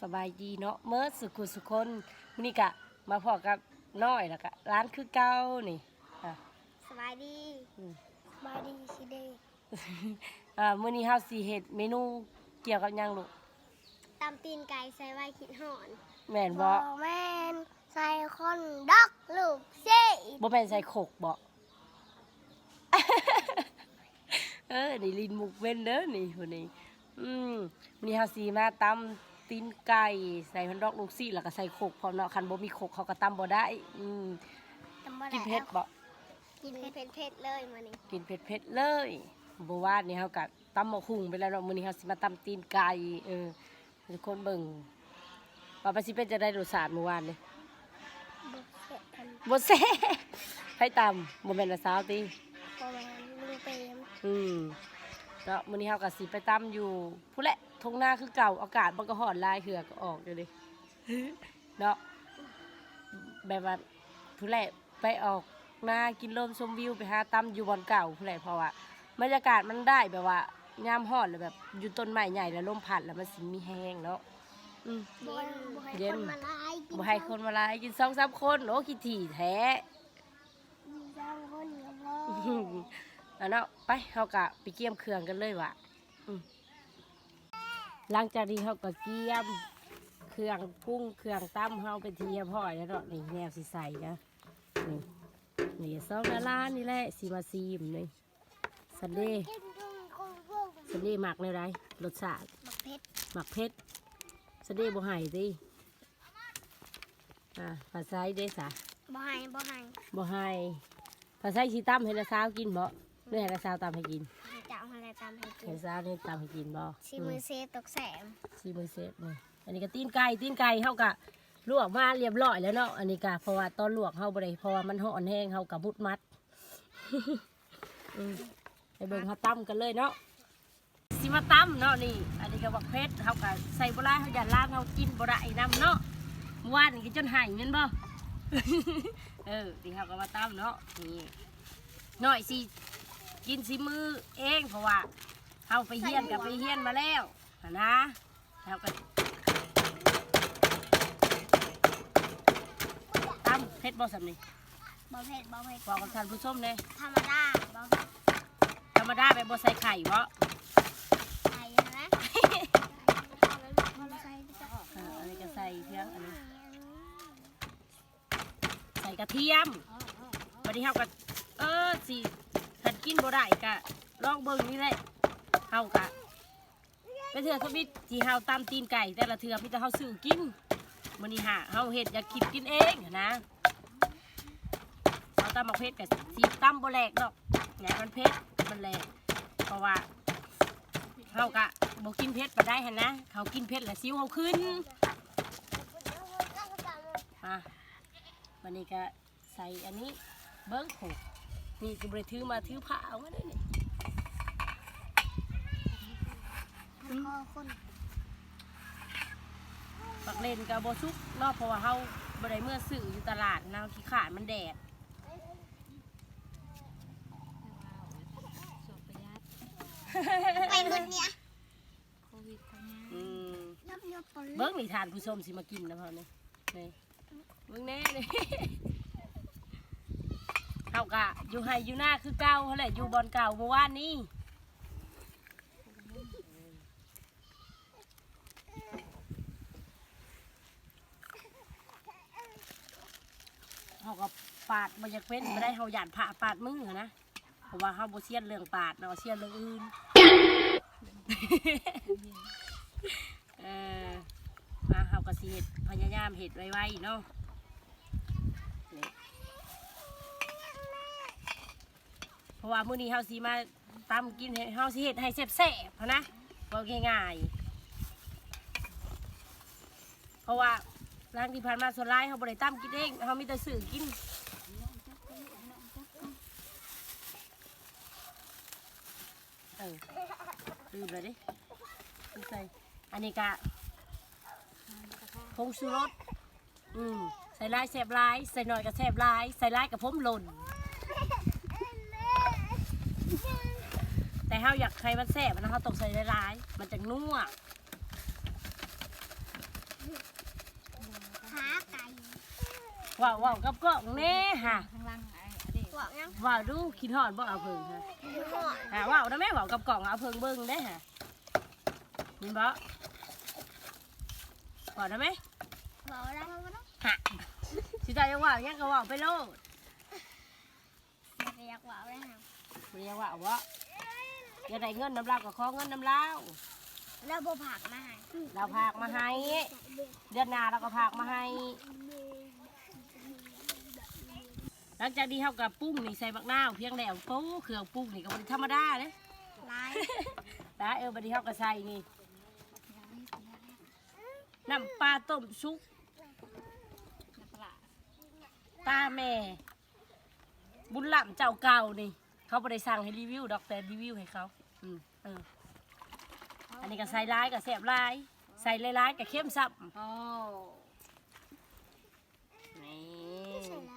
สบายดีเนาะเมื่อสุขุสุคนมื้อนี้กะมาพอกับน้อยแล้วก็ร้านคือเก่านี่อะสบายดีอืมสบายดีสิเดอ่ามื้อนี้เฮาสิเฮ็ดเมนูเกี่ยวกับหยังลูกตำตีนไก่ใส่ไว้คิดหอนแม่นบ่แม่นใส่คนดอกลูกเซ่บ่แม่นใส่โขกบ่ เออนี่ลินมุกเว้นเด้อนี่คนนี้อืมมื้อนี้เฮาสิมาตำ ตีนไก่ใส่พันดอกลูกซี่แล้วก็ใส่โขกพร้อมเนาะคันบ่มีโขกเขาก็ตำบ่ได้อืมตำบ่กินได้เผ็ดบ่กินเผ็ดเผ็ดๆเลยมื้อนี้กินเผ็ดๆเลยบัวาดนี่เฮาก็ตำหมกหุ่งไปแล้วเนาะมื้อนี้เฮาสิมาตำตีนไก่เออให้ทุกคนเบิ่งว่าไปสิเป็นจะได้รสชาติเมื่อวานนี่บ่เผ็ดกันบ่แซ่บให้ตำบ่แม่นว่าสาวติบ่แม่นลุงเปรมอืมเนาะมื้อนี้เฮาก็สิไปตำอยู่ผู้นแหละทงหน้าคือเก่าอากาศมันก็ร้อนหลายเหือกก็ออกอยู่ดิเนาะแบบว่าผู้นแหละไปออกหน้ากินลมชมวิวไปหาตำอยู่บอนเก่าผู้นแหละเพราะว่าบรรยากาศมันได้แบบว่ายามฮ้อนแล้วแบบอยู่ต้นไม้ใหญ่แล้วลมพัดแล้วมันสิมีแห้งเนาะอืมเย็นบ่ให้เย็คนนมาไล่กินบ่ให้คนมาหลายกินสองสามคนโอ้ขี้ถี่แท้กินสองคนก็พอ อันเนาะไปเฮากะไปเกี่ยมเครื่องกันเลยว่ะอืมหลังจากนี้เฮาก็เกี่ยมเครื่องปรุงเครื่องตั้มเฮาเป็นทีเรียบร้อยแล้วเนาะนี่แนวสิใส่นะนี่นี่ซองละล้านนี่แหละสิมาซีมนี่สันเดย์กินจุ้งคงพวกสันเดย์หมักในไรรสชาติบักเผ็ดหมักเพชรสะเดบ่ให้ติอ่าภาษาอีเดสะบ่ให้บ่ให้บ่ให้ภาษาอีสิตำให้ละสาวกินบ่ หรือให้ละสาวตำให้กินให้เจ้าอะไรตามให้กิให้นสาวนี่ตำให้กินบ่ชิมือเซตกแสมซีมือเซฟนี่อันนี้ก็ตีนไก่ตีนไก่เฮากะลวกมาเรียบร้อยแล้วเนาะอันนี้ก็เพราะว่าตอนลวกเฮาบ่ได้เพราะว่ามันร้อนแห้งเฮากะบุดมัดอืมไปเบิ่งเฮาตำกันเลยเนาะสิมาตำเนาะนี่ อันนี้ก็บักเพชรเฮาก็ใส่บ่ได้เฮาอย่าล้างเฮากินบ่ได้นํเนาะเมื่อวานนี่ก็จนหายแม่นบ่เออนี่เขาก็มาตั้มเนาะนี่หน่อยสิ กินสิมือเองเพราะว่าเขาไปเฮียนกับไปเฮียนมาแล้วหั่นนะเขาก็ตั้มเพชรบ่สำนี่บ่เผ็ดบ่เผ็ดบอกกับท่านผู้ชมเลยธรรมดาบ่เผ็ดธรรมดาแบบบ่ใส่ไข่บ่ใส่นะใส่ก็เอออันนี้ก็ใส่เพียงอันนี้ใส่กระเทียมวันนี้เขาก็เออสิ ถ้ากินบ่ได้ก็ลองเบิ่งนี่แหละเฮากะไปเถื่อทบิดที่เฮาตามตีนไก่ แต่ละเถื่อพี่แต่เฮาซื้อกินมื้อนี้หาเฮาเฮ็ดอยากคิดกินเองนะเฮาตำบักเพชรก็สิตำบ่แหลกดอกแหนมันเผ็ดมันแหลกเพราะว่าเฮากะบ่กินเผ็ดปานใดหั่นนะ เขากินเผ็ดแล้วสิวเฮาขึ้นมาวันนี้ก็ใส่อันนี้เบิ้งโขก นี่จะบ่ได้ถือมาถือผ้าเอามาได้นี่คอคนปักเลนกับบซุกเนอกเพราะว่าเฮาบ่ได้เมื่อซื้ออยู่ตลาดนะขี้ขาดมันแดดไปหมดเนี่ยอืมยับยับปนเบิ้งนี่ทานผู้ชมสิมากินนะพ่อนี่นี่เบิ้งแน่นี่ เฮากะอยู่ไห้อยู่หน้าคือเก่าเขาแหละอยู่บอนเก่าเมื่อวานนี้เฮาก็ปาดบ่อยากเป็นบ่ได้เฮาหยานผ่าปาดมือนะเพราะว่าเฮาบเซียนเรื่องปาดเนาะเซียนเรื่องอื่นเออมาเฮาก็สิเฮ็ดพยายามเฮ็ดไวๆเนาะ เพราะว่ามื้อนี้เฮาสิมาตำกินให้เฮาสิเฮ็ดให้แซ่บๆหั้นนะเว้าง่ายๆเพราะว่าร้านที่ผ่านมาส่วนหลายเฮาบ่ได้ตำกินเองเฮามีแต่ซื้อกินเออลืมเลยดิใส่อันนี้กะผงชูรสอืมใส่ลายแสบลาย ใส่หน่อยกับแสบลาย ใส่ลายกับผมหล่น แต่เฮาอยากใครมันแสบมันเขาตกใส่หลายๆมันจะนัวขาไก่ว้าวว้าวกับกล่องเน่ฮะหว่าวดูขีดหอดบอกเอาเพิ่งค่ะหว่าว้าวนะแม่ว่าวกับกล่องเอาเพิ่งเบิ้งได้ฮะมินบ่บอกได้ไหม่อกได้ไหมบ่ต้องฮะสิตาจะว่าวเนี่ยก็ว่าวไปโลดไม่อยากว่าวได้ค่ะไม่อยากว่าวว่ อย่าได้เงินน้ำลาวก็ขอเงินน้ำลาวแล้วโบผักมาให้เราพากมาให้เดือนหน้าเราก็พากมาให้ หลังจากที่เฮากับปรุ้งนี่ใส่บักนาวเพียงแล้วโป๊เครื่องปรุงนี่ก็บ่ได้ธรรมดาเด้ลายตาเออบัดนี้เฮาก็ใส่นี่น้ำปลาต้มซุปนักปลาตาแม่ บุญหล่ำเจ้าเก่านี่ เขาบ่ได้สั่งให้รีวิวดอกแต่รีวิวให้เขา อืมเอออันนี้ก็ใส่ร้ายก็แซ่บร้าย ใส่หลายๆก็เข้มซับโอ้นี่ใช่แล้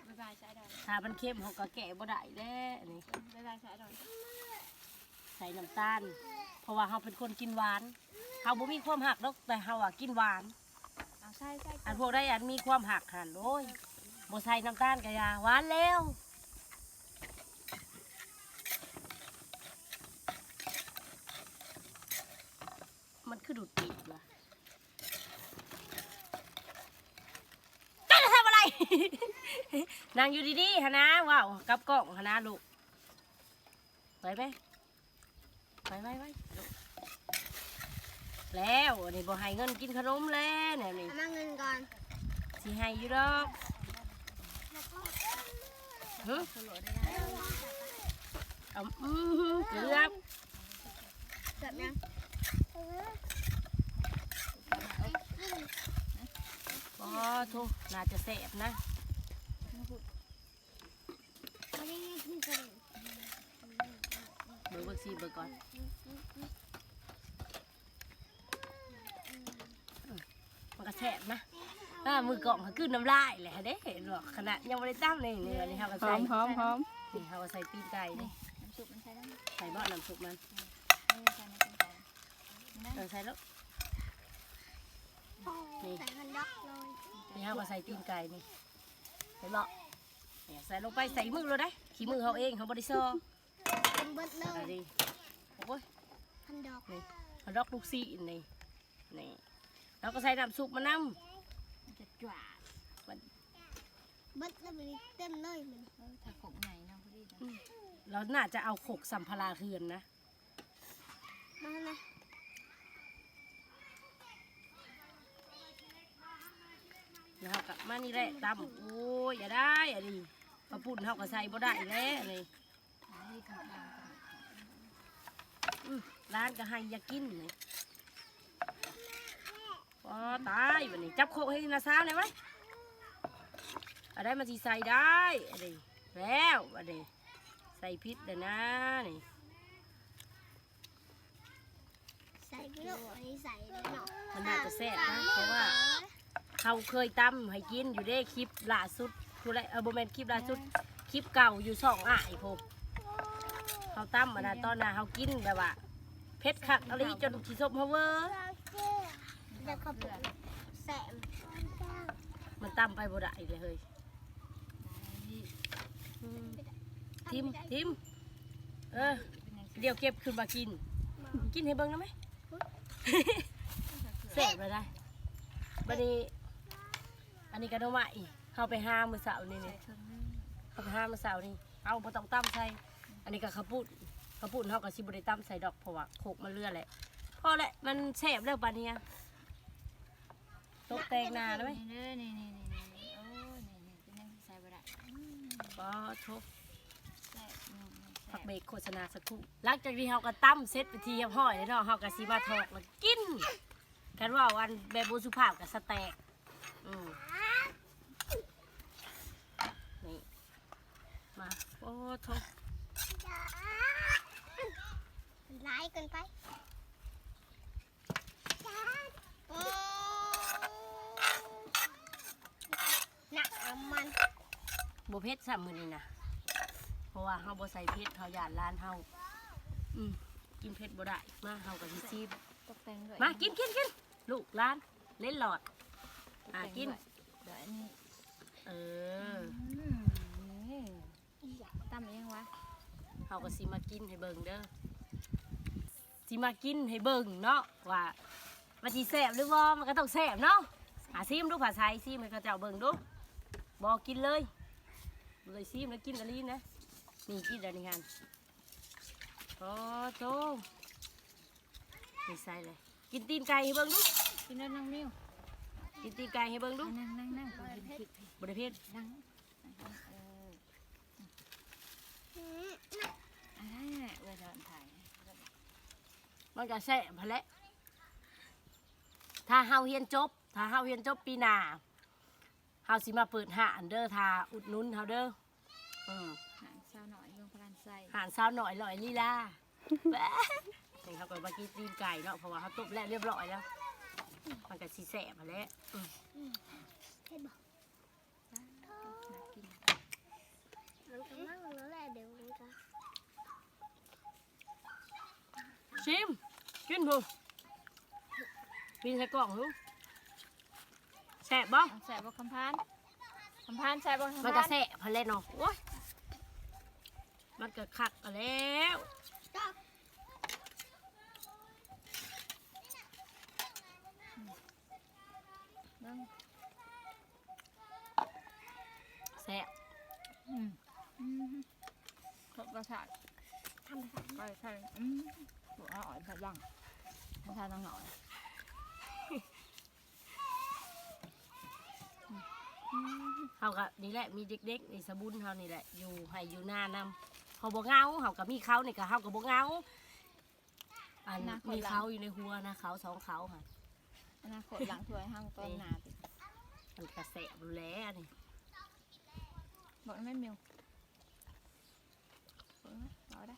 วบ๊ายบายสายดอนถ้ามันเข้มเขาก็แกะบ่ได้แด้อันนี้บ๊ายบายสายดอนใส่น้ำตาล เพราะว่าเราเป็นคนกินหวานเราบ่มีความหักดอกแต่เราอะกินหวาน เอาใส่ใส่อันพวกได้อันมีความหักหันโอ้ย บ่ใส่น้ำตาลกะยาหวานแล้วมันคือดูดปีกว่ะจ้าจะทำอะไร นางอยู่ดีๆฮะนะว้าวกับกล้องฮะนะลูกไปไหมไปไปไปลูกแล้วอันนี้บ่ให้เงินกินขนมแล้วเนี่ยนี่เอามาเงินก่อนสิให้อยู่ดอก หึเอาอือหือเกือบเกือบยังอ๋อทุน่าจะแสบนะเบอร์เบอร์ซีเบอร์ก่อนมมันก็แสบนะ อ่ามือกล่องเขาขึ้นน้ำลายแหละเด้เห็นบอกขนาดยังไม่ได้ตั้มเลยนี่อันนี้เขาก็หอใส่มหอมหอมนี่เขาก็ใส่ตีนไก่นี่น้ำซุปมันใส่ได้ไหมใส่เบาะน้ำซุปมันเออใส่ในกระเป๋าเออใส่แล้วนี่ใส่เงินด็อกเลยนี่เขาก็ใส่ตีนไก่นี่เห็นบ่เนี่ยใส่ลงไปใส่มือเลยได้ขี้มือเขาเองเขาบริโซอเป็นเบิดเลอะไรยดีโอ้ย พันดอก นี่เขาดอกลูกซี่นี่นี่แล้วก็ใส่น้ำซุปมาน้มัน จะจวาดเบิดแล้วมันเต็มเลยมันเออถ้าขมใหญ่เนาะพอดีนะำเราน่าจะเอาขกสัมภาระเฮือนนะ มาเลยแล้วเขาก็มานี่แหละตำโอ้ยอย่าได้อันนี้กระปุ่นเขาก็ใส่บ่ได้แล้วอันนี่หาที่ข้างล่างกันร้านก็ให้อยากินนี่ อ๋อตายวันนี้จับโคกให้นาซาวเลยไหมอะไรมาสิใส่ได้อันนี้แล้วอันนี้ใส่พริษเลยนะนี่ใส่ไปลูกอันนี้ใส่เนาะมันน่าจะแซ่บนะเพราะว่าเขาเคยตำให้กินอยู่ได้คลิปล่าสุดคืออะไรเออโบแมนคลิปล่าสุดคลิปเก่าอยู่สองอ่ายผมเขาตำมมานะตอนน่ะเขากินแบบว่าเผ็ดคักอะไรจนชีสมเฮาเวอร์ เดี๋ยวเขาปุ๊บแสบมันตำไปบ่ได้เลยเฮ้ยอืมทิมทิมเออเดี๋ยวเก็บขึ้นมากิน กินให้เบิ่งได้ไหมแซ่บเลยได้บัดนี้ อันนี้ก็โนมาอีกเข้าไปห้ามือเสาร์นี่นี่ใส่เครื่องนึงข้าวห้ามาเสาร์นี่เอาบ่ต้องตั้มใส่อันนี้ก็ข้าวปุ้นข้าวปุ้นเฮากับสิบ่ได้ตั้มใส่ดอกเพราะว่าโขกมันเลือดแหละพอแหละมันแซ่บแล้วปานเนี้ย ตกแต่งหน้าแล้วไหมนี่นี่นี่นี่นี่นี่โอ้นี่นี่เป็นยังใส่บ่ได้อืมก็ทุกแซ่บอืมแซ่พักบเบรกโฆษณาสักครู่หลังจากที่เฮาก็ตั้มเสร็จไปทีเรียบร้อยแล้วเนาะเฮาก็สิมาทอกแล้วกินกันว่าวันแบบบ่สุภาพกับสแต็กอืมนี่มาโอ้ทุกมันร้ายเกินไปโอ้ห นักน้ำมันบ่เผ็ดซ้ำมื้อนี้นะเพราะว่าเฮาบ่ใส่เผ็ดเฮาย่านร้านเฮาอืมกินเผ็ดบ่ได้มาเฮาก็สิซีบตกแต่งด้วยมากินกินกินลูกร้านเล่นหลอดตกอะแต่งกินด้วยเดี๋ยวอันนี้เอออืมนี่ตั้มยังวะเขาก็สิมากินให้เบิ่งเด้อสิมากินให้เบิ่งเนาะว่าว่าสิแซ่บหรือว่ามันก็ต้องแซ่บเนาะหาซิมดูภาษาไทยซิมให้เขาเจ้าเบิ่งดู บอกกินเลยเลยซิมแล้วกินอะไรนะนี่กินอะไรงานโอ้โตนี่ใส่เลย กินตีนไก่ให้เบิ่งดูกินแล้วนั่งนิ้วกินตีนไก่ให้เบิ่งดูนั่งนั่งนั่งขอกินพริกบริเพศนั่งนั่งเอออืมอะไรเนี่ยเวลาถ่ายมันก็แซ่บพะแหละถ้าเฮาเฮียนจบ ถ้าเฮาเฮียนจบปีหน้าเฮาสิมาเปิดห้านเด้อทาอุดหนุนเฮาเด้ออืมหางเช้าหน่อยลงพลานไส้หานสาวหน่อยลอยลีลาแบ๊ะนี่เขาก็มากินตีนไก่เนาะเพราะว่าเขาต้มแล้วเรียบร้อยแล้ว มันก็สิแซ่บพะแหละอืมให้บอกน่ากินมันก็นั่งแล้วแหละเดี๋ยวมันจะชิมกินพูปีนใส่กล่องลูก แซ่บบ่เอาแซ่บบ่คำพานคำพานแซ่บบ่คำพานมันก็แซ่บพะแหละเนาะโอ้ยมันก็คักเอาแล้วจับเบิ่งแซ่บอืมอืมครบรสชาติทำภาษาไปใช่อืมหัวอ่อนใส่บ้างคำพานต้องหน่อย เฮาก็นี่แหละมีเด็กๆนี่สะบุญเฮานี่แหละอยู่ให้อยู่หน้านำเขาบ่เหงาเฮาก็มีเขานี่ก็เฮาก็บ่เหงาอันมีเขาอยู่ในหัวนะเขาสองเขาค่ะอนาคตหลังถ้วยห้างต้นนาติมันกระแสบอยู่แล้วนี่บอกไม่มิวเบิ่งนะเอาได้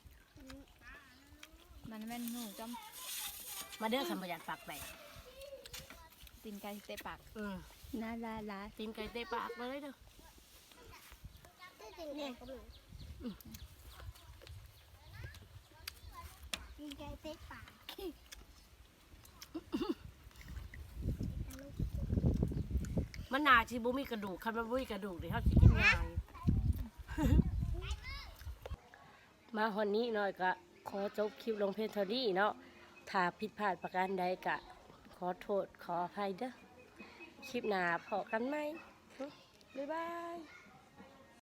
มันแม่นหนูจมาเด้อคำประหยัดปากแตกำตีนไก่เตะปาก อืม น่าลาลาตีนไก่เตะปากเลยเด้อที่จริงแกก็เหมือนมีแกเต๊ะปากมันน่าสิบ่มีกระดูกคันมันบ่มีกระดูกเดี๋ยวเฮาสิกินง่ายมาฮอนนี้หน่อยก็ขอจบคลิปลงเพจเท่านี้เนาะถ้าผิดพลาดประการใดก็ขอโทษขออภัยเด้อ คลิปหน้าพอกันไหมบ๊ายบาย